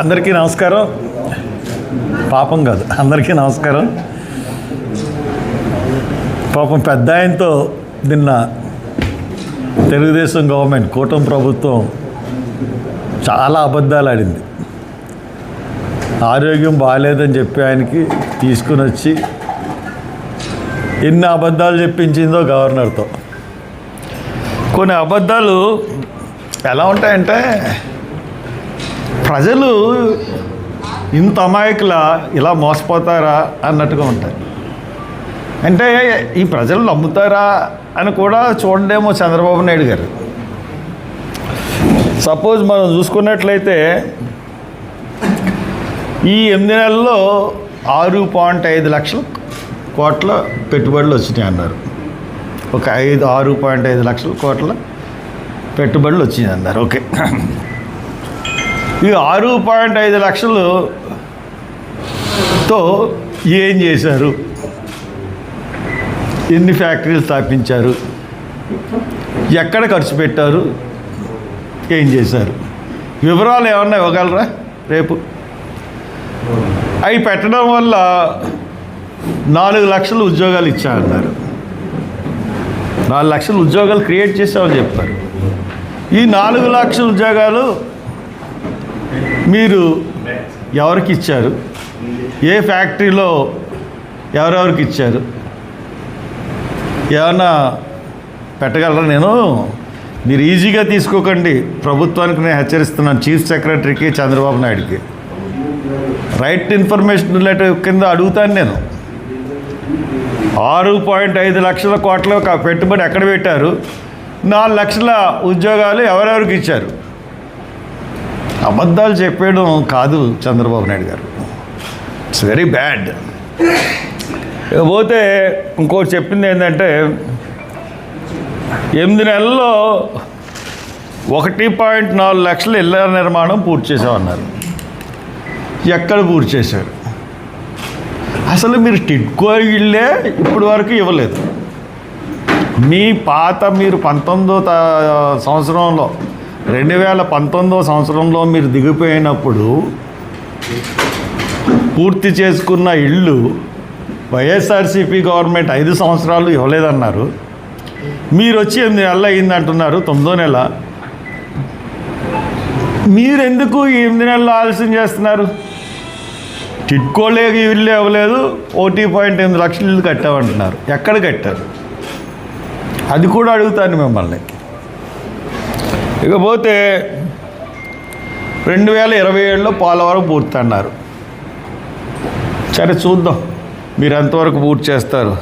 అందరికీ నమస్కారం. పాపం కాదు అందరికీ నమస్కారం. పాపం పెద్ద ఆయనతో నిన్న తెలుగుదేశం గవర్నమెంట్ కూటమి ప్రభుత్వం చాలా అబద్ధాలు ఆడింది. ఆరోగ్యం బాగాలేదని చెప్పి ఆయనకి తీసుకుని వచ్చి ఎన్ని అబద్ధాలు చెప్పించిందో గవర్నర్తో. కొన్ని అబద్ధాలు ఎలా ఉంటాయంటే ప్రజలు ఇంత అమాయకుల ఇలా మోసపోతారా అన్నట్టుగా ఉంటాయి అంటే ఈ ప్రజలు నమ్ముతారా అని కూడా చూడండేమో చంద్రబాబు నాయుడు గారు. సపోజ్ మనం చూసుకున్నట్లయితే ఈ ఎనిమిది నెలల్లో ఆరు పాయింట్ ఐదు లక్షల కోట్ల పెట్టుబడులు వచ్చినాయి అన్నారు. ఒక ఐదు ఆరు పాయింట్ ఐదు లక్షల కోట్ల పెట్టుబడులు వచ్చినాయి అన్నారు. ఓకే. ఈ ఆరు పాయింట్ ఐదు లక్షలతో ఏం చేశారు? ఎన్ని ఫ్యాక్టరీలు స్థాపించారు? ఎక్కడ ఖర్చు పెట్టారు? ఏం చేశారు? వివరాలు ఏమన్నా ఇవ్వగలరా? రేపు. అవి పెట్టడం వల్ల నాలుగు లక్షలు ఉద్యోగాలు ఇచ్చామన్నారు నాలుగు లక్షల ఉద్యోగాలు క్రియేట్ చేసామని చెప్పారు. ఈ నాలుగు లక్షల ఉద్యోగాలు మీరు ఎవరికి ఇచ్చారు? ఏ ఫ్యాక్టరీలో ఎవరెవరికి ఇచ్చారు? ఏమన్నా పెట్టగలరా నేను? మీరు ఈజీగా తీసుకోకండి. ప్రభుత్వానికి నేను హెచ్చరిస్తున్నాను. చీఫ్ సెక్రటరీకి చంద్రబాబు నాయుడుకి. రైట్ ఇన్ఫర్మేషన్ లెటర్ కింద అడుగుతాను నేను. ఆరు పాయింట్ ఐదు లక్షల కోట్ల ఒక పెట్టుబడి ఎక్కడ పెట్టారు? నాలుగు లక్షల ఉద్యోగాలు ఎవరెవరికి ఇచ్చారు? అబద్ధాలు చెప్పేయడం కాదు చంద్రబాబు నాయుడు గారు. ఇట్స్ వెరీ బ్యాడ్ పోతే ఇంకోటి చెప్పింది ఏంటంటే ఎనిమిది నెలల్లో ఒకటి పాయింట్ నాలుగు లక్షల ఇళ్ళ నిర్మాణం పూర్తి చేసామన్నారు ఎక్కడ పూర్తి చేశారు? అసలు మీరు టిడ్కో ఇళ్ళే ఇప్పటి వరకు ఇవ్వలేదు. మీ పాత మీరు పంతొమ్మిదో సంవత్సరంలో రెండు వేల పంతొమ్మిదో సంవత్సరంలో మీరు దిగిపోయినప్పుడు పూర్తి చేసుకున్న ఇళ్ళు వైఎస్ఆర్సీపీ గవర్నమెంట్ ఐదు సంవత్సరాలు ఇవ్వలేదన్నారు. మీరు వచ్చి ఎనిమిది నెలలు అయింది అంటున్నారు తొమ్మిదో నెల. మీరెందుకు ఎనిమిది నెలలు ఆలస్యం చేస్తున్నారు? టిట్కోలే ఇల్లు ఇవ్వలేదు ఒకటి పాయింట్ ఎనిమిది లక్షలు ఇల్లు కట్టామంటున్నారు. ఎక్కడ కట్టారు? అది కూడా అడుగుతాను మిమ్మల్ని. ఇకపోతే రెండు వేల ఇరవై ఏడులో పోలవరం పూర్తి అన్నారు సరే చూద్దాం మీరు ఎంతవరకు పూర్తి చేస్తారు.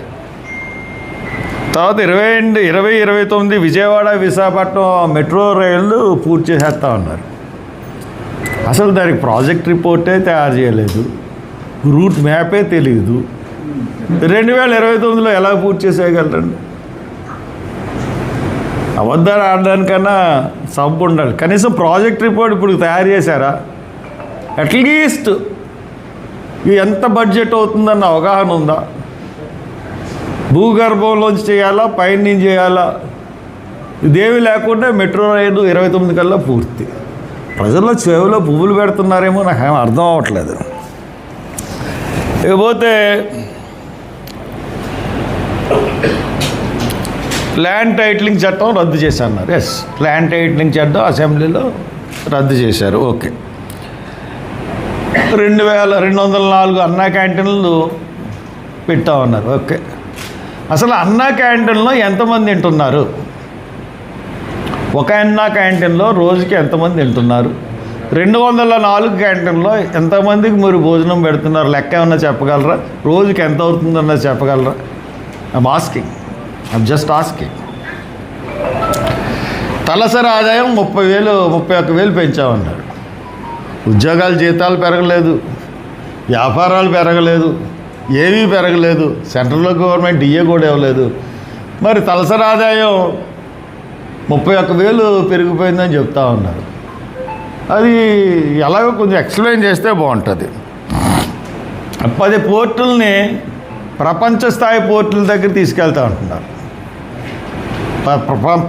తర్వాత ఇరవై రెండు ఇరవై ఇరవై తొమ్మిది విజయవాడ విశాఖపట్నం మెట్రో రైళ్ళు పూర్తి చేసేస్తా ఉన్నారు. అసలు దానికి ప్రాజెక్ట్ రిపోర్టే తయారు చేయలేదు. రూట్ మ్యాపే తెలియదు రెండు వేల ఇరవై తొమ్మిదిలో ఎలా పూర్తి చేసేయగలరండి? అబద్ధాలు ఆడడానికన్నా సబ్బు ఉండాలి. కనీసం ప్రాజెక్ట్ రిపోర్ట్ ఇప్పుడు తయారు చేశారా? అట్లీస్ట్ ఎంత బడ్జెట్ అవుతుందన్న అవగాహన ఉందా? భూగర్భంలోంచి చేయాలా పైన నుంచి చేయాలా? ఇదేమి లేకుండా మెట్రో రైలు ఇరవై తొమ్మిది కల్లా పూర్తి. ప్రజల్లో చెవిలో పువ్వులు పెడుతున్నారేమో నాకు ఏం అర్థం అవ్వట్లేదు. ఇకపోతే ల్యాండ్ టైటిలింగ్ చట్టం రద్దు చేశారు ఎస్ ల్యాండ్ టైటిలింగ్ చట్టం అసెంబ్లీలో రద్దు చేశారు. ఓకే రెండు వేల రెండు వందల నాలుగు అన్నా క్యాంటీన్లు పెట్టామన్నారు. ఓకే అసలు అన్నా క్యాంటీన్లో ఎంతమంది తింటున్నారు? ఒక అన్నా క్యాంటీన్లో రోజుకి ఎంతమంది తింటున్నారు? రెండు వందల నాలుగు క్యాంటీన్లో ఎంతమందికి మీరు భోజనం పెడుతున్నారు? లెక్క ఏమన్నా చెప్పగలరా? రోజుకి ఎంత అవుతుందన్నది చెప్పగలరా? మాస్కింగ్ జస్ట్ ఆస్కింగ్ తలసరి ఆదాయం ముప్పై వేలు ముప్పై ఒక్క వేలు పెంచామన్నాడు ఉద్యోగాలు జీతాలు పెరగలేదు వ్యాపారాలు పెరగలేదు ఏమీ పెరగలేదు సెంట్రల్ గవర్నమెంట్ డిఏ కూడా ఇవ్వలేదు. మరి తలసరి ఆదాయం ముప్పై ఒక్క వేలు పెరిగిపోయిందని చెప్తా ఉన్నారు. అది ఎలాగో కొంచెం ఎక్స్ప్లెయిన్ చేస్తే బాగుంటుంది. పది పోర్టుల్ని ప్రపంచ స్థాయి పోర్టుల దగ్గర తీసుకెళ్తా ఉంటున్నారు.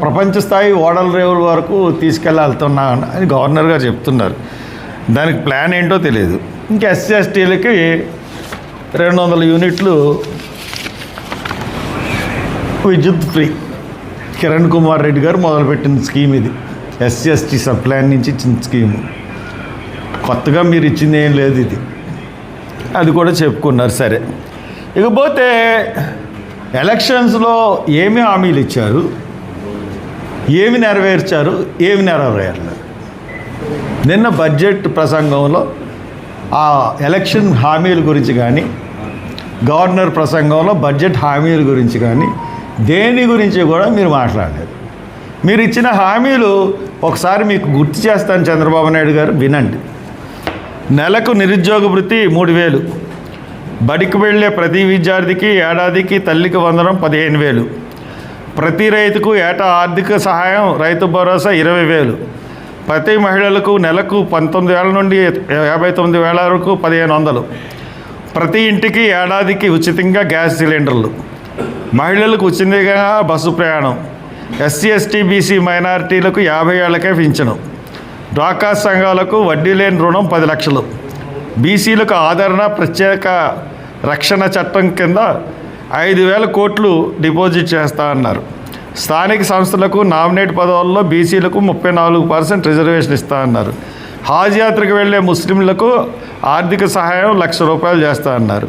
ప్రపంచ స్థాయి ఓడల రేవుల వరకు తీసుకెళ్ళతున్నా అని గవర్నర్ గారు చెప్తున్నారు. దానికి ప్లాన్ ఏంటో తెలియదు ఇంకా ఎస్సీ ఎస్టీలకి రెండు వందల యూనిట్లు విద్యుత్ ఫ్రీ. కిరణ్ కుమార్ రెడ్డి గారు మొదలుపెట్టిన స్కీమ్ ఇది. ఎస్సీ ఎస్టీ సబ్ ప్లాన్ నుంచి ఇచ్చిన స్కీము. కొత్తగా మీరు ఇచ్చింది ఏం లేదు ఇది. అది కూడా చెప్పుకున్నారు. సరే. ఇకపోతే ఎలక్షన్స్లో ఏమి హామీలు ఇచ్చారు? ఏమి నెరవేర్చారు? ఏమి నెరవేరలేదు నిన్న బడ్జెట్ ప్రసంగంలో ఆ ఎలక్షన్ హామీల గురించి కానీ గవర్నర్ ప్రసంగంలో బడ్జెట్ హామీల గురించి కానీ దేని గురించి కూడా మీరు మాట్లాడలేదు. మీరు ఇచ్చిన హామీలు ఒకసారి మీకు గుర్తు చేస్తాను చంద్రబాబు నాయుడు గారు వినండి. నెలకు నిరుద్యోగ వృత్తి మూడు వేలు బడికి వెళ్ళే ప్రతి విద్యార్థికి ఏడాదికి తల్లికి వందడం పదిహేను వేలు ప్రతి రైతుకు ఏటా ఆర్థిక సహాయం రైతు భరోసా ఇరవై వేలు. ప్రతి మహిళలకు నెలకు పంతొమ్మిది వేల నుండి యాభై తొమ్మిది వేల వరకు పదిహేను వందలు. ప్రతి ఇంటికి ఏడాదికి ఉచితంగా గ్యాస్ సిలిండర్లు. మహిళలకు ఉచితంగా బస్సు ప్రయాణం. ఎస్సీ ఎస్టీ బీసీ మైనారిటీలకు యాభై ఏళ్ళకే పింఛను. డ్వాకా సంఘాలకు వడ్డీ లేని రుణం పది లక్షలు. బీసీలకు ఆదరణ ప్రత్యేక రక్షణ చట్టం కింద ఐదు వేల కోట్లు డిపాజిట్ చేస్తా అన్నారు. స్థానిక సంస్థలకు నామినేట్ పదవుల్లో బీసీలకు ముప్పై నాలుగు పర్సెంట్ రిజర్వేషన్ ఇస్తా అన్నారు. హాజ్ యాత్రకు వెళ్ళే ముస్లింలకు ఆర్థిక సహాయం లక్ష రూపాయలు చేస్తా అన్నారు.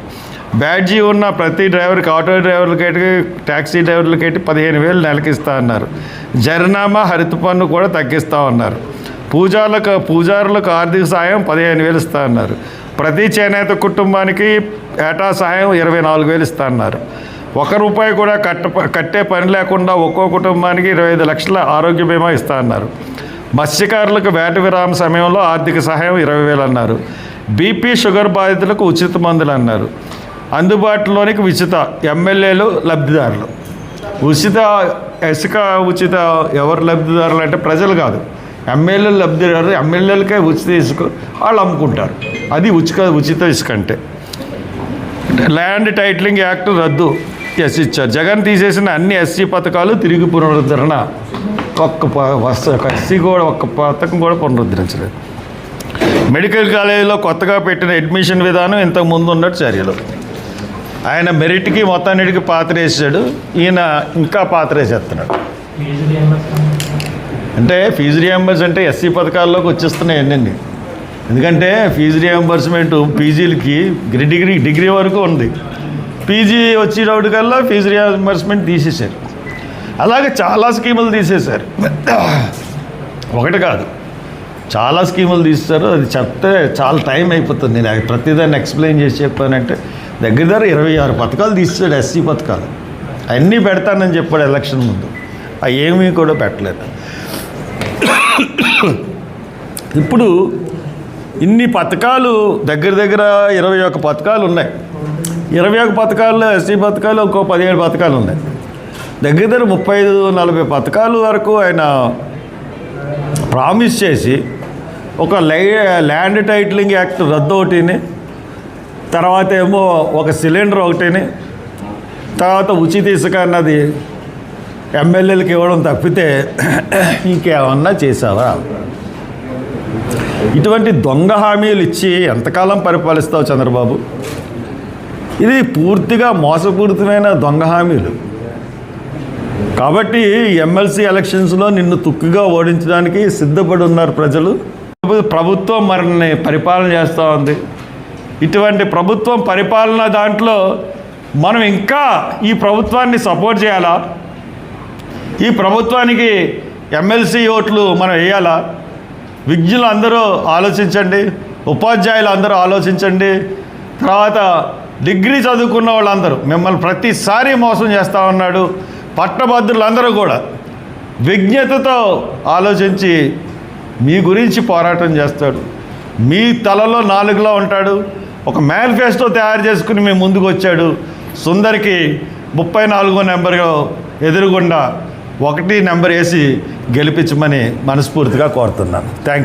బ్యాడ్జీ ఉన్న ప్రతి డ్రైవర్కి ఆటో డ్రైవర్లకి ట్యాక్సీ డ్రైవర్లకి పదిహేను వేలు నెలకి ఇస్తా అన్నారు. జరినామా హరిత పన్ను కూడా తగ్గిస్తా ఉన్నారు పూజాలకు పూజారులకు ఆర్థిక సాయం పదిహేను వేలు ఇస్తా అన్నారు. ప్రతి చేనేత కుటుంబానికి ఏటా సహాయం ఇరవై నాలుగు వేలు ఇస్తాన్నారు ఒక రూపాయి కూడా కట్ట కట్టే పని లేకుండా ఒక్కో కుటుంబానికి ఇరవై ఐదు లక్షల ఆరోగ్య బీమా ఇస్తాన్నారు మత్స్యకారులకు వేట విరామ సమయంలో ఆర్థిక సహాయం ఇరవై వేలు అన్నారు. బీపీ షుగర్ బాధితులకు ఉచిత మందులు అన్నారు. అందుబాటులోనికి ఉచిత ఎమ్మెల్యేలు లబ్ధిదారులు. ఉచిత ఇసుక ఉచిత ఎవరు లబ్ధిదారులు అంటే ప్రజలు కాదు. ఎమ్మెల్యేలు లబ్ధిదారులు ఎమ్మెల్యేలకే ఉచిత ఇసుక వాళ్ళు అమ్ముకుంటారు. అది ఉచిత ఉచిత ఇసుక అంటే. ల్యాండ్ టైటిలింగ్ యాక్ట్ రద్దు ఎస్ ఇచ్చారు. జగన్ తీసేసిన అన్ని ఎస్సీ పథకాలు తిరిగి పునరుద్ధరణ. ఒక్క ఒక ఎస్సీ కూడా ఒక్క పథకం కూడా పునరుద్ధరించలేదు. మెడికల్ కాలేజీలో కొత్తగా పెట్టిన అడ్మిషన్ విధానం ఇంతకు ముందు ఉన్నట్టు చర్యలు. ఆయన మెరిట్కి మొత్తాన్నిటికి పాత్రేసాడు. ఈయన ఇంకా పాత్రేసేస్తున్నాడు. అంటే ఫీజు రియంబర్స్ అంటే ఎస్సీ పథకాల్లోకి వచ్చేస్తున్నాయి అన్నీ ఎందుకంటే ఫీజు రియంబర్స్మెంట్ పీజీలకి డిగ్రీ డిగ్రీ వరకు ఉంది. పీజీ వచ్చేటప్పటికల్లా ఫీజు రియంబర్స్మెంట్ తీసేశారు. అలాగే చాలా స్కీములు తీసేశారు. ఒకటి కాదు. చాలా స్కీములు తీస్తారు అది చెప్తే చాలా టైం అయిపోతుంది. నేను ప్రతిదాన్ని ఎక్స్ప్లెయిన్ చేసి చెప్పానంటే దగ్గర దగ్గర ఇరవై ఆరు పథకాలు తీస్తాడు ఎస్సీ పథకాలు. అన్నీ పెడతానని చెప్పాడు ఎలక్షన్ ముందు. అవి ఏమీ కూడా పెట్టలేదు. ఇప్పుడు ఇన్ని పథకాలు దగ్గర దగ్గర ఇరవై ఒక్క పథకాలు ఉన్నాయి. ఇరవై ఒక్క పథకాల్లో ఎస్సీ పథకాలు ఇంకో పదిహేడు పథకాలు ఉన్నాయి. దగ్గర దగ్గర ముప్పై ఐదు నలభై పథకాలు వరకు ఆయన ప్రామిస్ చేసి ఒక లై ల్యాండ్ టైటిలింగ్ యాక్ట్ రద్దు ఒకటిని తర్వాత ఏమో ఒక సిలిండర్ ఒకటిని తర్వాత ఉచిత ఇసుక అన్నది ఎమ్మెల్యేలకు ఇవ్వడం తప్పితే ఇంకేమన్నా చేసావా ఇటువంటి దొంగ హామీలు ఇచ్చి ఎంతకాలం పరిపాలిస్తావు చంద్రబాబు? ఇది పూర్తిగా మోసపూరితమైన దొంగ హామీలు. కాబట్టి ఎమ్మెల్సీ ఎలక్షన్స్లో నిన్ను తుక్కుగా ఓడించడానికి సిద్ధపడి ఉన్నారు ప్రజలు. ప్రభుత్వం మరిన్ని పరిపాలన చేస్తూ ఉంది. ఇటువంటి ప్రభుత్వం పరిపాలన దాంట్లో మనం ఇంకా ఈ ప్రభుత్వాన్ని సపోర్ట్ చేయాలా? ఈ ప్రభుత్వానికి ఎమ్మెల్సీ ఓట్లు మనం వేయాలా? విజ్ఞులు అందరూ ఆలోచించండి ఉపాధ్యాయులు అందరూ ఆలోచించండి. తర్వాత డిగ్రీ చదువుకున్న వాళ్ళందరూ మిమ్మల్ని ప్రతిసారి మోసం చేస్తూ ఉన్నాడు. పట్టభద్రులందరూ కూడా విజ్ఞతతో ఆలోచించి మీ గురించి పోరాటం చేస్తాడు. మీ తలలో నాలుగులో ఉంటాడు. ఒక మేనిఫెస్టో తయారు చేసుకుని మీ ముందుకు వచ్చాడు. సుందరికి ముప్పై నాలుగో నెంబర్లో ఎదురుగుండా ఒకటి నెంబర్ వేసి గెలిపించమని మనస్ఫూర్తిగా కోరుతున్నాను. థ్యాంక్